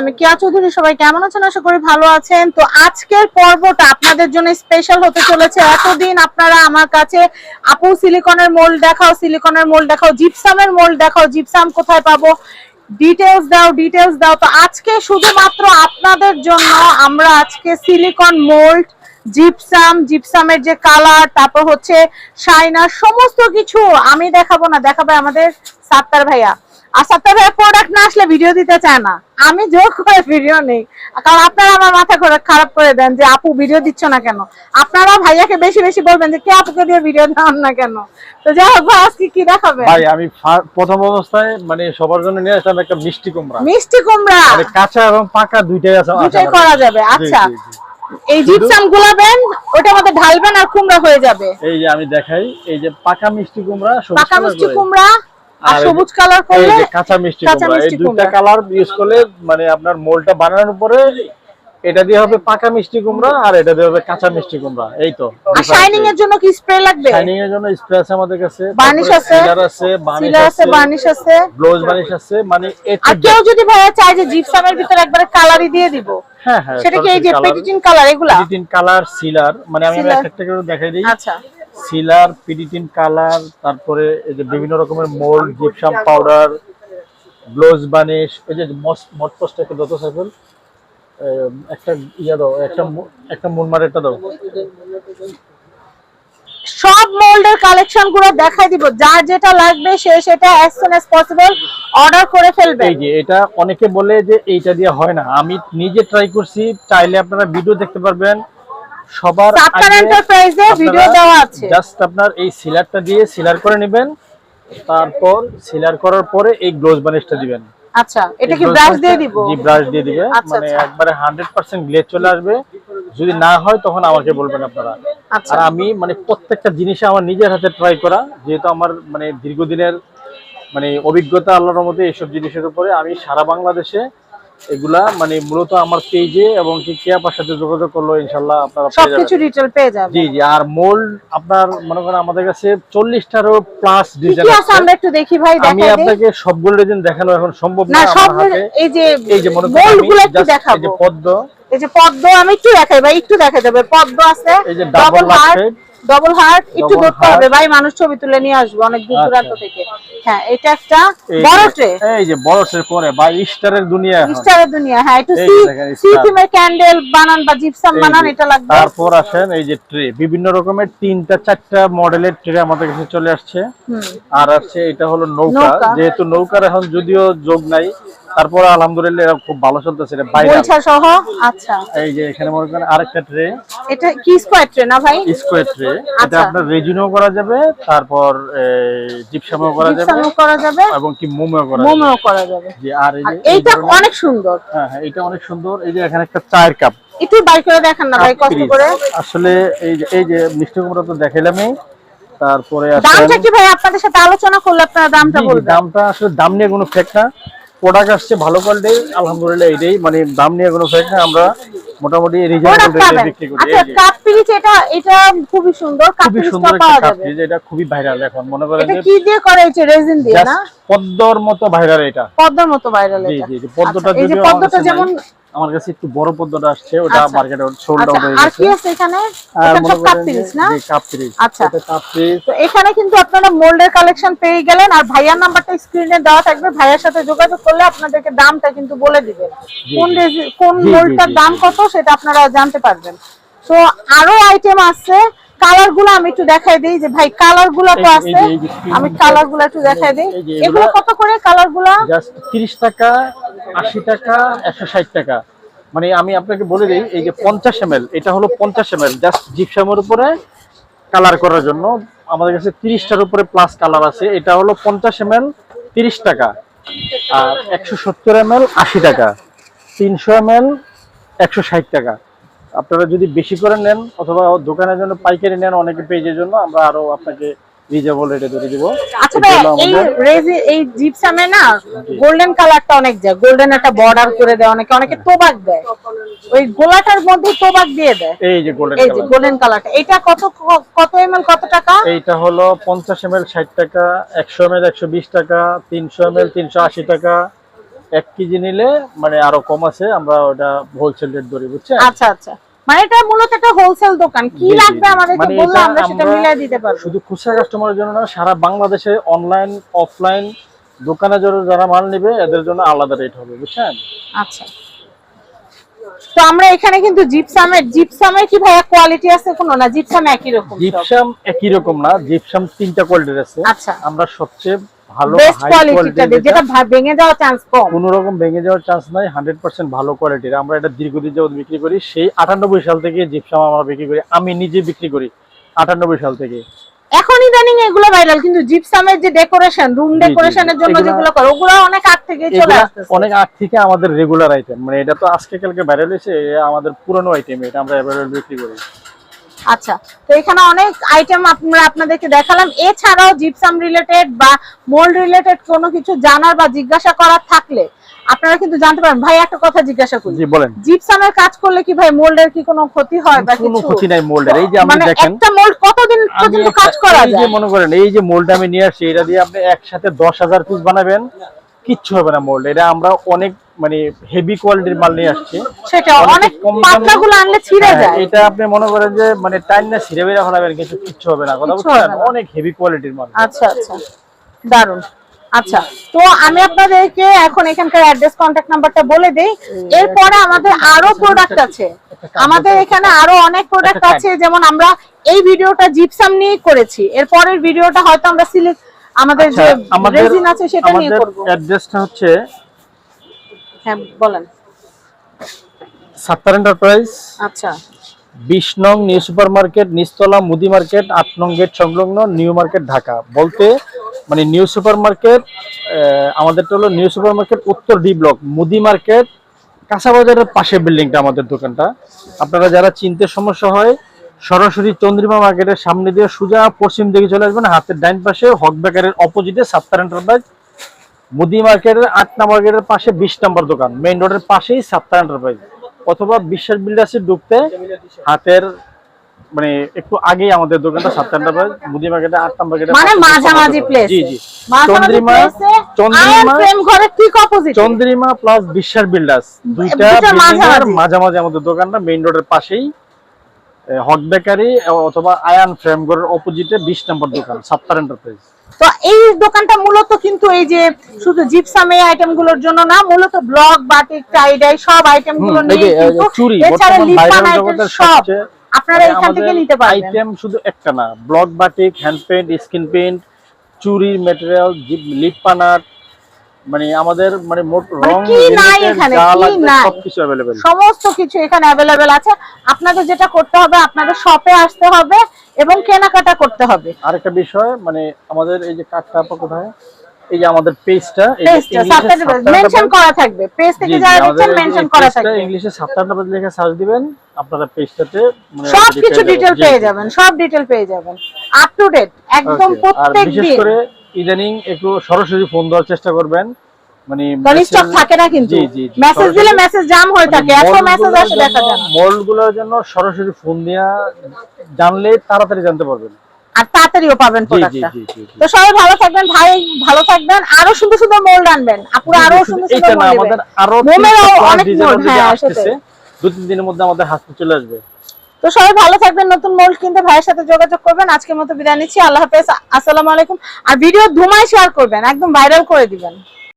আমি কিয়া চৌধুরী, সবাই কেমন করি ভালো আছেন। তো আজকের পর্বটা আপনাদের জন্য স্পেশাল হতে চলেছে। এতদিন আপনারা আমার কাছে, আপু সিলিকনের মোল্ড দেখাও সিলিকনের মোল্ড দেখাও জিপসামের মোল্ড দেখাও জিপসাম কোথায় পাবো? ডিটেলস দাও ডিটেলস দাও। তো আজকে শুধুমাত্র আপনাদের জন্য আমরা আজকে সিলিকন মোল্ড জিপসাম জিপসামের যে কালার তারপর হচ্ছে শাইনার, সমস্ত কিছু আমি দেখাবো না, দেখাবে আমাদের সাত্তার ভাইয়া। সাত্তার প্রোডাক্ট না আসলে ভিডিও দিতে চায় না। আমি জোর করে ভিডিও নেই। কারণ আপনারা আমার মাথা করে খারাপ করে দেন যে আপু ভিডিও দিচ্ছ না কেন? আপনারা ভাইয়াকে বেশি বেশি বলবেন যে কে আপুকে দিয়ে ভিডিও দেন না কেন? তো যাই হোক আজকে কি দেখাবে ভাই আমি প্রথম অবস্থায় মানে সবার জন্য নিয়ে আসলাম একটা মিষ্টি কুমড়া। মিষ্টি কুমড়া। মানে কাঁচা এবং পাকা দুইটাই আছে দুটাই করা যাবে। আচ্ছা। এই জিপসাম গুলাবেন ওটার মধ্যে ঢালবেন আর কুমড়া হয়ে যাবে। এই যে আমি দেখাই এই যে পাকা মিষ্টি কুমড়া পাকা মিষ্টি কুমড়া আর সবুজ কালার করলে কাঁচা মিষ্টি কুমড়া এই দুইটা কালার ইউজ করলে মানে আপনার মোলটা বানানোর পরে এটা দিয়ে হবে পাকা মিষ্টি কুমড়া আর এটা দিয়ে হবে কাঁচা মিষ্টি কুমড়া এই তো। আর শাইনিং এর জন্য কি স্প্রে লাগবে? শাইনিং এর জন্য স্প্রে আছে আমাদের কাছে Varnish আছে, সিলার আছে বার্নিশ আছে বার্নিশ আছে। বার্নিশ আছে মানে এ আর কেউ যদি ভাইয়া চায় যে জিপসামের ভিতরে একবারে কালারই দিয়ে দিব হ্যাঁ হ্যাঁ সেটা কি এই যে পেটিটিন কালার এগুলা? কালার সিলার মানে আমি একটা করে দেখাই দিই। আচ্ছা। সিলার পিডিটিন কালার তারপরে এই যে বিভিন্ন রকমের mould gypsum powder blouse varnish এই যে মট পোস্ট একটা দত সাইকেল একটা ইয়া দাও একটা একটা মুনমার একটা দাও। সব মোল্ডের কালেকশনগুলো দেখাই দিব যার যেটা লাগবে সে সেটা as soon as possible order করে ফেলবে। এই যে এটা অনেকে বলে যে এইটা দিয়ে হয় না। আমি নিজে ট্রাই করছি চাইলে আপনারা ভিডিও দেখতে পারবেন। সবার এন্টারপ্রাইজে ভিডিও দেওয়া আছে। জাস্ট আপনার এই সিলারটা দিয়ে সিলার করে নেবেন তারপর সিলার করার পরে এই গ্লোজ বানিশটা দিবেন। আচ্ছা এটা কি ব্রাশ দিয়ে দিব? জি ব্রাশ দিয়ে দিবে। আচ্ছা, মানে আচ্ছা। একবারে 100% গ্লেজ চলে আসবে। যদি না হয় তখন আমাকে বলবেন আপনারা। আচ্ছা। আর আমি মানে প্রত্যেকটা জিনিসে আমার নিজের হাতে ট্রাই করা। যেহেতু আমার মানে দীর্ঘদিনের মানে অভিজ্ঞতা আল্লাহর মধ্যে এইসব জিনিসের উপরে আমি সারা বাংলাদেশে এগুলা মানে মূলত আমার পেজে এবং কি কেয়াপার সাথে যোগাযোগ করল ইনশাল্লাহ আপনারা সবকিছু যাবেন। ডিটেল পেয়ে যাবে জি জি আর মোল্ড আপনার মনে করেন আমাদের কাছে চল্লিশটারও প্লাস ডিজাইন আছে আমরা একটু দেখি ভাই আমি দেখাই দিই আপনাকে সবগুলো ডিজাইন দেখানো এখন সম্ভব না আমার হাতে। এই যে এই যে মনে করেন মোল্ড আমি গুলো একটু just এই যে পদ্ম। এই যে পদ্ম আমি একটু দেখাই ভাই একটু দেখাই দেবে। পদ্ম আছে এই যে হার্ট heart, ডবল হার্ট একটু হবে। ভাই মানুষ ছবি তুলে নিয়ে আসবে অনেক দূর দূরান্ত আচ্ছা। থেকে। হ্যাঁ এটা একটা বড় ট্রে এই যে বড় ট্রে পরে স্টারের দুনিয়া। স্টারের দুনিয়া হ্যাঁ একটু সি সি থিমের ক্যান্ডেল বানান বা জিপসাম বানান এটা লাগবে। তারপর আসেন এই যে ট্রে বিভিন্ন রকমের তিনটা চারটা মডেলের ট্রে আমাদের কাছে চলে আসছে। আর আছে এটা হলো নৌকা। যেহেতু নৌকার এখন যদিও যোগ নাই তারপর আলহামদুলিল্লাহ খুব ভালো চলতেছে বাইরে। সহ আচ্ছা। এই যে এখানে মনে করেন আরেকটা ট্রে এটা কি স্কোয়ার ট্রে না ভাই? স্কোয়ার ট্রে এটা আচ্ছা। আপনার রেজিনও করা যাবে তারপর জিপসামও করা যাবে জিপসামও করা যাবে। এবং কি মোমও করা যাবে। মোমো করা যাবে। জি আর এইটা অনেক সুন্দর। হ্যাঁ হ্যাঁ এটা অনেক সুন্দর। এই যে এখানে একটা চায়ের কাপ একটু বাই করে দেখান না ভাই কষ্ট করে। আসলে এই যে এই যে মিষ্টি কুমড়া তো দেখাইলামই। তারপরে দামটা কি ভাই? আপনাদের সাথে আলোচনা করলে আপনারা দামটা বলবেন। দামটা আসলে দাম নিয়ে কোনো ফেক না। প্রোডাক্ট আসছে ভালো কোয়ালিটি আলহামদুলিল্লাহ এটাই মানে দাম নিয়ে কোনো ফেক না আমরা মোটামুটি রিজনেবল রেটে বিক্রি করি। আচ্ছা কাপ পিরিচ এটা এটা খুবই সুন্দর কাপ একটা পাওয়া যাবে। এটা খুবই ভাইরাল এখন। মনে করেন এটা কি দিয়ে করা হয়েছে? রেজিন দিয়ে না? পদ্মর মতো ভাইরাল এটা। পদ্মার মতো ভাইরাল এটা। জি জি পদ্মটা আচ্ছা, যেমন আমার কাছে একটু বড় পদ্মটা আসছে ওটা। মার্কেটে সোল্ড আউট হয়ে গেছে। আর কি আছে এখানে? মনে সব কাপ পিরিচ না? জি, কাপ পিরিচ আচ্ছা। এটা কাপ পিরিচ তো এখানে কিন্তু আপনারা মোল্ডের কালেকশন পেয়ে গেলেন আর ভাইয়ার নাম্বারটা স্ক্রিনে দেওয়া থাকবে। ভাইয়ার সাথে যোগাযোগ করলে আপনাদেরকে দামটা কিন্তু বলে দিবেন। কোন কোন মোল্ডটার দাম কত সেটা আপনারা জানতে পারবেন। তো আরও আইটেম আছে কালারগুলো আমি একটু দেখাই দিই যে ভাই কালারগুলো তো আছে। আমি কালারগুলো একটু দেখাই দিই। এগুলো কত করে কালারগুলো? জাস্ট তিরিশ টাকা আশি টাকা একশো ষাট টাকা। মানে আমি আপনাকে বলে দিই এই যে পঞ্চাশ এম এটা হলো পঞ্চাশ এম জাস্ট জিপসামের উপরে কালার করার জন্য। আমাদের কাছে তিরিশটার উপরে প্লাস কালার আছে। এটা হলো পঞ্চাশ এম এল তিরিশ টাকা। আর একশো সত্তর এম এল আশি টাকা। তিনশো এম এল একশো ষাট টাকা। আপনারা যদি বেশি করে নেন অথবা দোকানের জন্য পাইকারি নেন অনেকে পেজের জন্য আমরা আরও আপনাকে রিজনেবল রেটে ধরে দিব। আচ্ছা ভাই এই রেজি এই জিপসামে না গোল্ডেন কালারটা অনেক যায়। গোল্ডেন একটা বর্ডার করে দেয় অনেকে অনেকে তোবাক দেয়। ওই গোলাটার মধ্যে তোবাক দিয়ে দেয়। এই যে গোল্ডেন এই যে গোল্ডেন কালারটা এটা কত কত এমএল কত টাকা? এইটা হলো পঞ্চাশ এম এল ষাট টাকা একশো এম এল একশো বিশ টাকা তিনশো এম এল তিনশো আশি টাকা এক কেজি নিলে মানে আরও কম আছে আমরা ওটা হোলসেল রেট ধরি বুঝছেন? আচ্ছা আচ্ছা। মানে এটা মূলত একটা হোলসেল দোকান। কি লাগবে আমাদেরকে মানে বললে আমরা সেটা মিলাই দিতে পারব। শুধু খুচরা কাস্টমারের জন্য না সারা বাংলাদেশে অনলাইন অফলাইন দোকানে যারা যারা মাল নেবে এদের জন্য আলাদা রেট হবে বুঝছেন? আচ্ছা। তো আমরা এখানে কিন্তু জিপসামের জিপসামের কি ভাইয়া কোয়ালিটি আছে কোনো? না জিপসাম একই রকম। জিপসাম একই রকম না জিপসাম তিনটা কোয়ালিটির আছে। আচ্ছা। আমরা সবচেয়ে ভালো বেস্ট কোয়ালিটিটা যেটা ভেঙে যাওয়ার চান্স কম। কোনো রকম ভেঙে যাওয়ার চান্স নাই হান্ড্রেড পার্সেন্ট ভালো কোয়ালিটির আমরা এটা দীর্ঘদিন যাবত বিক্রি করি সেই সাল থেকে জিপসাম আমরা বিক্রি করি আমি নিজে বিক্রি করি আটানব্বই সাল থেকে। এখন ইদানিং এগুলো ভাইরাল কিন্তু জিপসামের যে ডেকোরেশন রুম জি, ডেকোরেশনের জন্য যেগুলো করে ওগুলো অনেক আগ থেকে চলে অনেক আগ থেকে আমাদের রেগুলার আইটেম মানে এটা তো আজকে কালকে ভাইরাল হয়েছে আমাদের পুরনো আইটেম এটা আমরা বিক্রি করি। আচ্ছা তো এখানে অনেক আইটেম আমরা আপনাদেরকে দেখালাম। এছাড়াও জিপসাম রিলেটেড বা মোল্ড রিলেটেড কোনো কিছু জানার বা জিজ্ঞাসা করার থাকলে আপনারা কিন্তু জানতে পারেন। ভাই একটা কথা জিজ্ঞাসা করি। জি বলেন। জিপসামের কাজ করলে কি ভাই মোল্ডের কি কোনো ক্ষতি হয় বা কোনো কিছু? ক্ষতি নাই মোল্ডের এই যে আপনি মানে দেখেন একটা মোল্ড কতদিন পর্যন্ত কাজ করা যায় এই যে মনে করেন এই যে মোল্ড আমি নিয়ে আসছি এটা দিয়ে আপনি একসাথে দশ হাজার পিস বানাবেন। কিচ্ছু হবে না মোল্ড এটা আমরা অনেক মানে হেভি কোয়ালিটির মাল নিয়ে আসছি। সেটা অনেক পাতলাগুলো আনলে ছিঁড়ে হ্যাঁ, যায়। এটা আপনি মনে করেন যে মানে টাইম না ছিঁড়ে বেড়ে ফেলাবেন কিন্তু কিচ্ছু হবে না কথা বুঝছেন? অনেক হেভি কোয়ালিটির মাল। আচ্ছা আচ্ছা। দারুণ আচ্ছা তো আমি আপনাদেরকে এখন এখানকার অ্যাড্রেস কন্ট্যাক্ট নাম্বারটা বলে দেই। এরপরে আমাদের আরও প্রোডাক্ট আছে। আমাদের এখানে আরও অনেক প্রোডাক্ট আছে যেমন আমরা এই ভিডিওটা জিপসাম নিয়ে করেছি। এরপরের ভিডিওটা হয়তো আমরা সিলেক্ট আমাদের যে আচ্ছা, রেজিন আছে সেটা নিয়ে করব। অ্যাড্রেসটা হচ্ছে হ্যাঁ বলেন। সাত্তার এন্টারপ্রাইজ আচ্ছা। বিশ নং নিউ সুপার মার্কেট নিস্তলা মুদি মার্কেট আট নং গেট সংলগ্ন নিউ মার্কেট ঢাকা। বলতে মানে নিউ সুপার মার্কেট আমাদেরটা হলো নিউ সুপার মার্কেট উত্তর ডি ব্লক মুদি মার্কেট কাঁচাবাজারের পাশে বিল্ডিংটা আমাদের দোকানটা। আপনারা যারা চিনতে সমস্যা হয় সরাসরি চন্দ্রিমা মার্কেটের সামনে দিয়ে সোজা পশ্চিম দিকে চলে আসবেন। হাতের ডাইন পাশে হক বেকারের অপোজিটে সাত্তার এন্টারপ্রাইজ মুদি মার্কেটের আট নম্বর গেটের পাশে বিশ নম্বর দোকান। মেইন রোডের পাশেই সাপ্তাহ এন্টারপ্রাইজ অথবা বিশ্বাস বিল্ডার্সে ঢুকতে হাতের মানে একটু আগেই আমাদের দোকানটা সাপ্তাহ এন্টারপ্রাইজ মুদি মার্কেটে আট নম্বর গেটের মানে মাঝামাঝি প্লেস জি জি। চন্দ্রিমা চন্দ্রিমা ঠিক opposite Chandrima plus Biswas builders দুইটা। মাঝামাঝি। আমাদের দোকানটা মেইন রোডের পাশেই। হক বেকারি অথবা আয়ান ফ্রেম ঘরের অপোজিটে বিশ নম্বর দোকান সাপ্তাহ এন্টারপ্রাইজ তো এই দোকানটা মূলত কিন্তু এই যে শুধু জিপসাম এই আইটেমগুলোর জন্য না মূলত ব্লক বাটিক টাই ডাই সব আইটেমগুলো হুম, নিয়ে কিন্তু চুড়ি বর্তমান জগতের সবচেয়ে আপনারা এখান থেকে নিতে পারবেন। আইটেম শুধু একটা না block batik hand paint skin paint চুরির ম্যাটেরিয়াল লিপ পানার মানে আমাদের মানে মোট রং? সবকিছু সমস্ত কিছু এখানে অ্যাভেলেবেল আছে। আপনাদের যেটা করতে হবে আপনাদের শপে আসতে হবে এবং কেনাকাটা করতে হবে। আরেকটা বিষয় মানে আমাদের এই যে আপা কোথায়? এই যে আমাদের পেজটা মেনশন করা থাকবে। পেজ থেকে যারা দেখছেন মেনশন করা থাকবে। ইংলিশে সাবটাইটেল লিখে সার্চ দিবেন আপনারা পেজটাতে মানে সব কিছু ডিটেল পেয়ে যাবেন সব ডিটেল পেয়ে যাবেন। আপ টু ডেট একদম প্রত্যেক বিশেষ করে ইদানিং একটু সরাসরি ফোন দেওয়ার চেষ্টা করবেন। মানে স্টক থাকে না কিন্তু। মেসেজ দিলে মেসেজ জাম হয়ে থাকে। এত মেসেজ আসে দেখা যায় না। গুলোর জন্য সরাসরি ফোন দিয়া জানলে তাড়াতাড়ি জানতে পারবেন। আর তাড়াতাড়িও পাবেন প্রোডাক্টটা। তো সবাই ভালো থাকবেন ভাই ভালো থাকবেন। আরও সুন্দর সুন্দর মোল্ড আনবেন আপুরা আরও সুন্দর সুন্দর মোল্ড আমাদের আরও অনেক মোল্ড, হ্যাঁ, সেটাই। দু তিন দিনের মধ্যে আমাদের হাতে চলে আসবে। তো সবাই ভালো থাকবেন, নতুন মোল্ড কিনতে ভাইয়ের সাথে যোগাযোগ করবেন। আজকের মতো বিদায় নিচ্ছি, আল্লাহ হাফেজ, আসসালামু আলাইকুম। আর ভিডিও ধুমায় শেয়ার করবেন, একদম ভাইরাল করে দিবেন।